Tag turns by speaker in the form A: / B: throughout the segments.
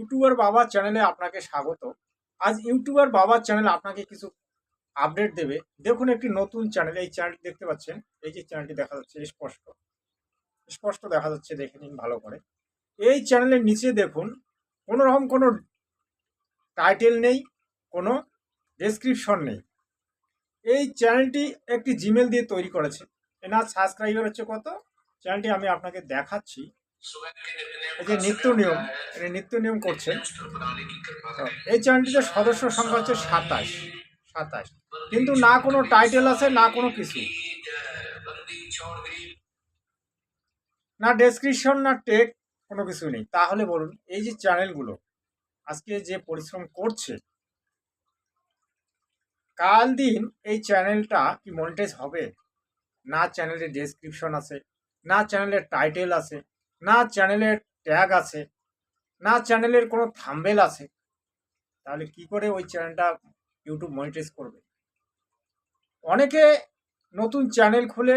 A: YouTuber বাবার চ্যানেলে আপনাকে স্বাগত। আজ ইউটিউবার বাবার চ্যানেল আপনাকে কিছু আপডেট দেবে। দেখুন একটি নতুন চ্যানেল, এই চ্যানেলটি দেখতে পাচ্ছেন। এই যে চ্যানেলটি দেখা যাচ্ছে স্পষ্ট। স্পষ্ট দেখা যাচ্ছে, দেখে নিন ভালো করে। এই চ্যানেলের নিচে দেখুন, কোনো রকম কোনো টাইটেল নেই, কোনো ডেসক্রিপশন নেই। এই চ্যানেলটি একটি জিমেল দিয়ে তৈরি করেছে। এনার সাবস্ক্রাইবার হচ্ছে কত? চ্যানেলটি আমি আপনাকে দেখাচ্ছি। যে নিত্য নিয়ম এর নিত্য নিয়ম করছেন এই চ্যানেলটিতে সদস্য সংখ্যা হচ্ছে সাতাশ সাতাশ। কিন্তু না কোনো টাইটেল আছে, না কোনো কিছু। না ডেসক্রিপশন না টেক কোনো কিছু নেই। তাহলে বলুন, এই যে চ্যানেলগুলো, আজকে যে পরিশ্রম করছে, কাল দিন এই চ্যানেলটা কি মনিটাইজ হবে? না চ্যানেলে ডেসক্রিপশন আছে, না চ্যানেলের টাইটেল আছে না চ্যানেলের ট্যাগ আছে, না চ্যানেলের কোনো থাম্বেল আছে, তাহলে কি করে ওই চ্যানেলটা ইউটিউব মনিটাইজ করবে? অনেকে নতুন চ্যানেল খুলে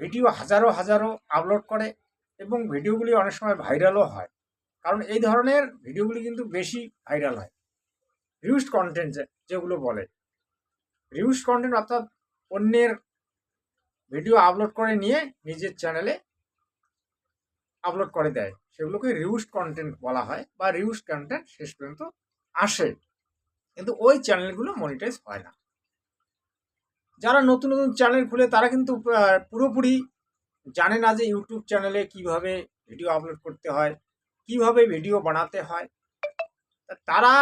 A: ভিডিও হাজারো হাজারো আপলোড করে এবং ভিডিওগুলি অনেক সময় ভাইরালও হয়। কারণ এই ধরনের ভিডিওগুলি কিন্তু বেশি ভাইরাল হয়। রিউজড কন্টেন্ট যেগুলো বলে। রিউজ কন্টেন্ট অর্থাৎ অন্যের ভিডিও আপলোড করে নিয়ে নিজের চ্যানেলে আপলোড করে দেয়। সেগুলোকে রিউজ কন্টেন্ট বলা হয় বা রিউজড কন্টেন্ট শেষ পর্যন্ত আসে। কিন্তু ওই চ্যানেলগুলো মনিটাইজ হয় না। যারা নতুন নতুন চ্যানেল খুলে, তারা কিন্তু পুরোপুরি জানে না যে ইউটিউব চ্যানেলে কীভাবে ভিডিও আপলোড করতে হয়, কীভাবে ভিডিও বানাতে হয়। তারা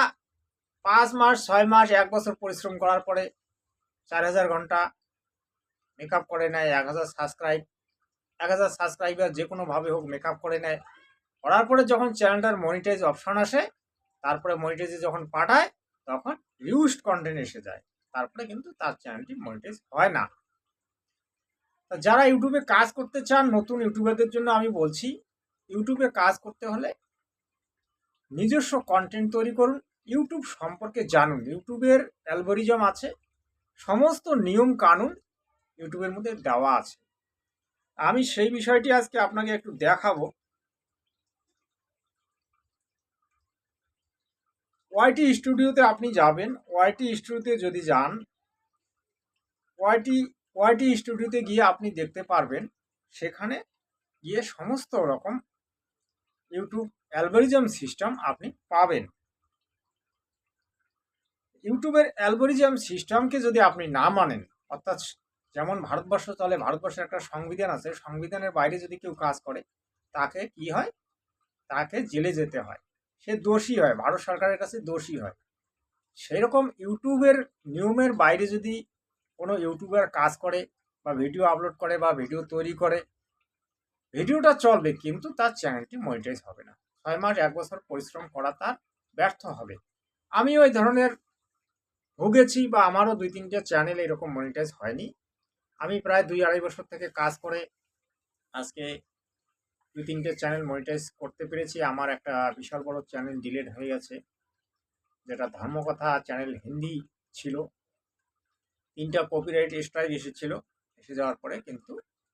A: পাঁচ মাস, ছয় মাস, এক বছর পরিশ্রম করার পরে চার হাজার ঘণ্টা মেকআপ করে নেয়, এক হাজার সাবস্ক্রাইব এক হাজার সাবস্ক্রাইবার যে কোনোভাবে হোক মেকআপ করে নেয়। করার পরে যখন চ্যানেলটার মনিটাইজ অপশন আসে, তারপরে মনিটাইজে যখন পাঠায়, তখন রিউজড কন্টেন্ট এসে যায়। তারপরে কিন্তু তার চ্যানেলটি মনিটাইজ হয় না। যারা ইউটিউবে কাজ করতে চান, নতুন ইউটিউবারদের জন্য আমি বলছি ইউটিউবে কাজ করতে হলে নিজস্ব কন্টেন্ট তৈরি করুন ইউটিউব সম্পর্কে জানুন। ইউটিউবের অ্যালগোরিজম আছে, সমস্ত নিয়ম কানুন ইউটিউবের মধ্যে দেওয়া আছে। আমি সেই বিষয়টি আজকে আপনাকে একটু দেখাবো। ওয়াইটি স্টুডিওতে আপনি যাবেন। ওয়াইটি স্টুডিওতে যদি যান ওয়াইটি ওয়াইটি স্টুডিওতে গিয়ে আপনি দেখতে পারবেন, সেখানে গিয়ে সমস্ত রকম ইউটিউব অ্যালগোরিজম সিস্টেম আপনি পাবেন। ইউটিউবের অ্যালগোরিজম সিস্টেমকে যদি আপনি না মানেন, অর্থাৎ যেমন ভারতবর্ষ চলে, ভারতবর্ষের একটা সংবিধান আছে, সংবিধানের বাইরে যদি কেউ কাজ করে, তাকে কি হয়? তাকে জেলে যেতে হয়। সে দোষী হয়, ভারত সরকারের কাছে দোষী হয়। সেরকম ইউটিউবের নিয়মের বাইরে যদি কোনো ইউটিউবার কাজ করে বা ভিডিও আপলোড করে বা ভিডিও তৈরি করে, ভিডিওটা চলবে কিন্তু তার চ্যানেলটি মনিটাইজ হবে না। ছয় মাস, এক বছর পরিশ্রম করা তার ব্যর্থ হবে। আমি ওই ধরনের ভুগেছি বা আমারও দুই তিনটে চ্যানেল এরকম মনিটাইজ হয়নি। আমি প্রায় দুই আড়াই বছর থেকে কাজ করে আজকে দুই তিনটে চ্যানেল মনিটাইজ করতে পেরেছি। আমার একটা বিশাল বড় চ্যানেল ডিলেট হয়ে গেছে, যেটা ধর্মকথা চ্যানেল হিন্দি ছিল। তিনটা কপিরাইট স্ট্রাইক এসেছিল, এসে যাওয়ার পরে কিন্তু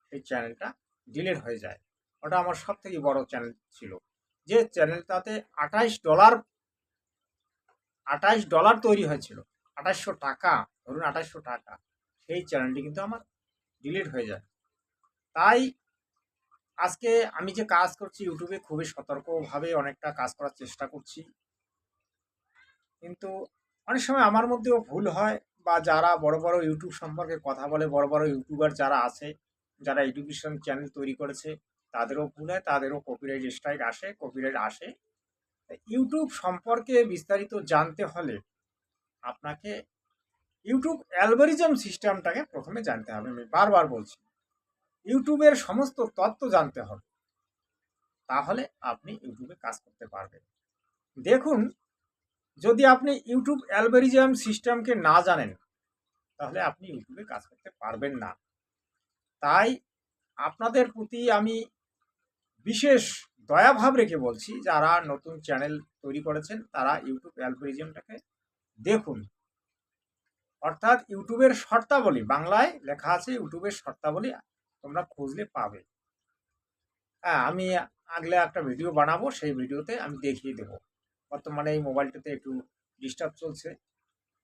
A: সেই চ্যানেলটা ডিলেট হয়ে যায়। ওটা আমার সব থেকে বড় চ্যানেল ছিল। যে চ্যানেলটাতে আঠাইশ ডলার আঠাইশ ডলার তৈরি হয়েছিল, আঠাইশশো টাকা, ধরুন আঠাইশশো টাকা, সেই চ্যানেলটি কিন্তু আমার ডিলিট হয়ে যায়। তাই আজকে আমি যে কাজ করছি ইউটিউবে খুবই সতর্কভাবে অনেকটা কাজ করার চেষ্টা করছি। কিন্তু অনেক সময় আমার মধ্যেও ভুল হয় বা যারা বড় বড় ইউটিউব সম্পর্কে কথা বলে, বড় বড় ইউটিউবার যারা আছে, যারা এডুকেশন চ্যানেল তৈরি করেছে, তাদেরও ভুল হয়, তাদেরও কপিরাইট স্ট্রাইক আসে কপিরাইট আসে। ইউটিউব সম্পর্কে বিস্তারিত জানতে হলে আপনাকে ইউটিউব অ্যালগোরিজম সিস্টেমটাকে প্রথমে জানতে হবে, আমি বারবার বলছি। ইউটিউবের সমস্ত তথ্য জানতে হবে। তাহলে আপনি ইউটিউবে কাজ করতে পারবেন। দেখুন, যদি আপনি ইউটিউব অ্যালগোরিজম সিস্টেমকে না জানেন, তাহলে আপনি ইউটিউবে কাজ করতে পারবেন না। তাই আপনাদের প্রতি আমি বিশেষ দয়াভাব রেখে বলছি, যারা নতুন চ্যানেল তৈরি করেছেন, তারা ইউটিউব অ্যালগোরিজমটাকে দেখুন। অর্থাৎ ইউটিউবের শর্তাবলী, বাংলায় লেখা আছে ইউটিউবের শর্তাবলী তোমরা খুঁজলে পাবে। হ্যাঁ আমি আগলে একটা ভিডিও বানাবো, সেই ভিডিওতে আমি দেখিয়ে দেবো। বর্তমানে এই মোবাইলটাতে একটু ডিস্টার্ব চলছে।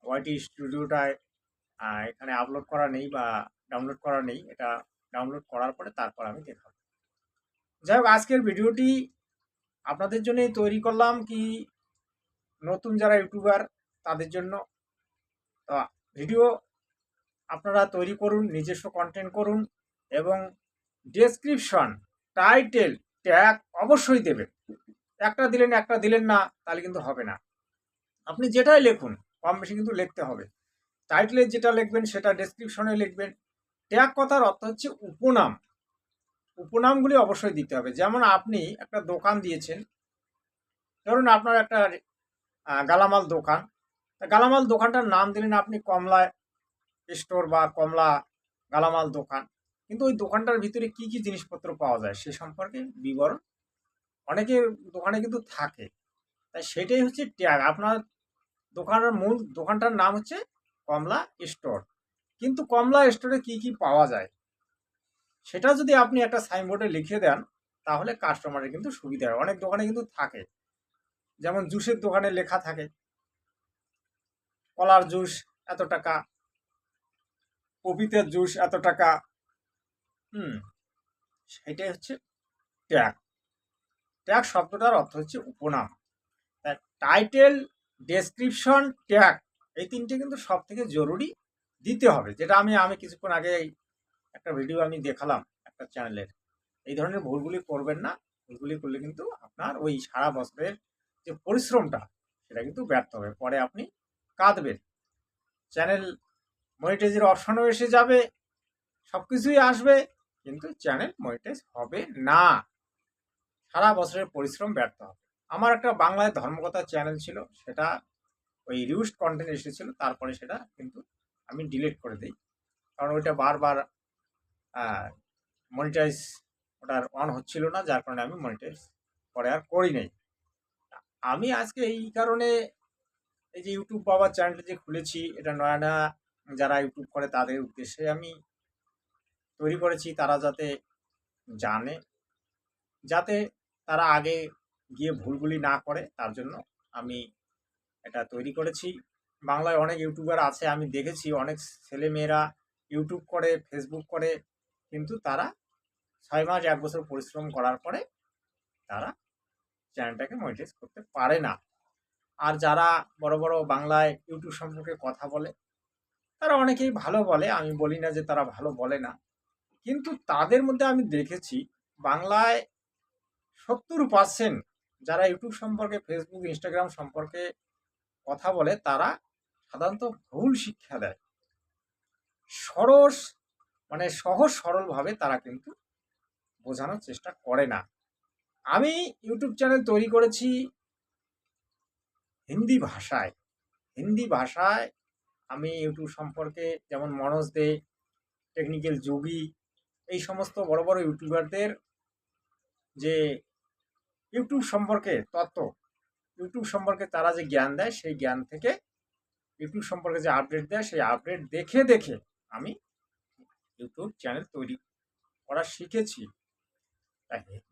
A: ওয়াইটি স্টুডিওটায় এখানে আপলোড করা নেই বা ডাউনলোড করা নেই। এটা ডাউনলোড করার পরে তারপর আমি দেখাবো। যাই হোক, আজকের ভিডিওটি আপনাদের জন্যই তৈরি করলাম কি নতুন যারা ইউটিউবার, তাদের জন্য। তো ভিডিও আপনারা তৈরি করুন, নিজস্ব কন্টেন্ট করুন এবং ডেসক্রিপশন টাইটেল ট্যাগ অবশ্যই দেবেন। একটা দিলেন একটা দিলেন না, তাহলে কিন্তু হবে না। আপনি যেটাই লিখুন, কম বেশি কিন্তু লিখতে হবে। টাইটেলে যেটা লিখবেন, সেটা ডেসক্রিপশনে লিখবেন। ট্যাগ কথার অর্থ হচ্ছে উপনাম। উপনামগুলি অবশ্যই দিতে হবে। যেমন আপনি একটা দোকান দিয়েছেন, ধরুন আপনার একটা গালামাল দোকান। তা গালামাল দোকানটার নাম দিলেন আপনি কমলা স্টোর বা কমলা গালামাল দোকান। কিন্তু ওই দোকানটার ভিতরে কি কি জিনিসপত্র পাওয়া যায় সে সম্পর্কে বিবরণ অনেকের দোকানে কিন্তু থাকে। তাই সেটাই হচ্ছে ট্যাগ। আপনার দোকানের মূল দোকানটার নাম হচ্ছে কমলা স্টোর। কিন্তু কমলা স্টোরে কি কি পাওয়া যায় সেটা যদি আপনি একটা সাইনবোর্ডে লিখে দেন তাহলে কাস্টমারের কিন্তু সুবিধা হয়। অনেক দোকানে কিন্তু থাকে। যেমন জুসের দোকানে লেখা থাকে। কলার জুস এত টাকা। পপিতের জুস এত টাকা। হুম সেটাই হচ্ছে ট্যাগ। ট্যাগ শব্দটার অর্থ হচ্ছে উপনাম। টাইটেল, ডেসক্রিপশন, ট্যাগ এই তিনটে কিন্তু সব থেকে জরুরি দিতে হবে। যেটা আমি আমি কিছুক্ষণ আগে একটা ভিডিও আমি দেখালাম একটা চ্যানেলের। এই ধরনের ভুলগুলি করবেন না। ভুলগুলি করলে কিন্তু আপনার ওই সারা বছরের যে পরিশ্রমটা, সেটা কিন্তু ব্যর্থ হবে। পরে আপনি কাঁদবেন চ্যানেল মনিটাইজের অপশনও এসে যাবে সব কিছুই আসবে, কিন্তু চ্যানেল মনিটাইজ হবে না। সারা বছরের পরিশ্রম ব্যর্থ হবে। আমার একটা বাংলায় ধর্মকথা চ্যানেল ছিল, সেটা ওই রিউস্ট কন্টেন্ট এসেছিল, তারপরে সেটা কিন্তু আমি ডিলিট করে দিই। কারণ ওইটা বারবার মনিটাইজ ওটার অন হচ্ছিল না, যার কারণে আমি মনিটাইজ পরে আর করি নাই। আমি আজকে এই কারণে এই যে ইউটিউব বাবা চ্যানেলটা যে খুলেছি, এটা নয়া নয়া যারা ইউটিউব করে তাদের উদ্দেশ্যে আমি তৈরি করেছি। তারা যাতে জানে, যাতে তারা আগে গিয়ে ভুলগুলি না করে, তার জন্য আমি এটা তৈরি করেছি। বাংলায় অনেক ইউটিউবার আছে, আমি দেখেছি অনেক ছেলেমেয়েরা ইউটিউব করে ফেসবুক করে, কিন্তু তারা ছয় মাস, এক বছর পরিশ্রম করার পরে তারা চ্যানেলটাকে মনিটাইজ করতে পারে না। আর যারা বড় বড় বাংলায় ইউটিউব সম্পর্কে কথা বলে, তারা অনেকেই ভালো বলে, আমি বলি না যে তারা ভালো বলে না। কিন্তু তাদের মধ্যে আমি দেখেছি বাংলায় সত্তর পার্সেন্ট যারা ইউটিউব সম্পর্কে ফেসবুক ইনস্টাগ্রাম সম্পর্কে কথা বলে, তারা সাধারণত ভুল শিক্ষা দেয়। সরস মানে সহজ সরলভাবে তারা কিন্তু বোঝানোর চেষ্টা করে না। আমি ইউটিউব চ্যানেল তৈরি করেছি হিন্দি ভাষায় হিন্দি ভাষায় আমি ইউটিউব সম্পর্কে যেমন মনোজ দে টেকনিক্যাল যোগী, এই সমস্ত বড় বড় ইউটিউবারদের যে ইউটিউব সম্পর্কে তত্ত্ব, ইউটিউব সম্পর্কে তারা যে জ্ঞান দেয়, সেই জ্ঞান থেকে ইউটিউব সম্পর্কে যে আপডেট দেয়, সেই আপডেট দেখে দেখে আমি ইউটিউব চ্যানেল তৈরি করা শিখেছি।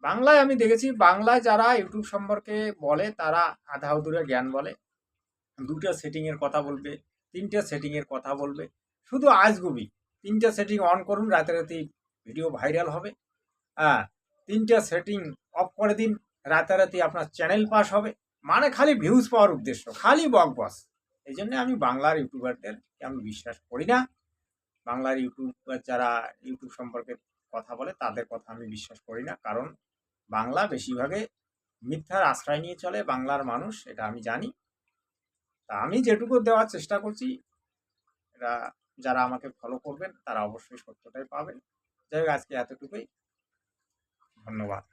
A: বাংলায় আমি দেখেছি, বাংলায় যারা ইউটিউব সম্পর্কে বলে, তারা আধা উদুরে জ্ঞান বলে। দুটো সেটিংয়ের কথা বলবে, তিনটে সেটিংয়ের কথা বলবে। শুধু আজগুবি, তিনটা সেটিং অন করুন, রাতে রাতে ভিডিও ভাইরাল হবে। হ্যাঁ তিনটা সেটিং অফ করে দিন রাতারাতি আপনার চ্যানেল পাস হবে। মানে খালি ভিউজ পাওয়ার উদ্দেশ্য, খালি বক বস এই জন্য আমি বাংলার ইউটিউবারদের আমি বিশ্বাস করি না। বাংলার ইউটিউবার যারা ইউটিউব সম্পর্কে কথা বলে, তাদের কথা আমি বিশ্বাস করি না। কারণ বাংলা বেশিরভাগে মিথ্যার আশ্রয় নিয়ে চলে, বাংলার মানুষ, এটা আমি জানি। তা আমি যেটুকু দেওয়ার চেষ্টা করছি এটা যারা আমাকে ফলো করবেন, তারা অবশ্যই সত্যটাই পাবেন। যাই হোক, আজকে এতটুকুই। ধন্যবাদ।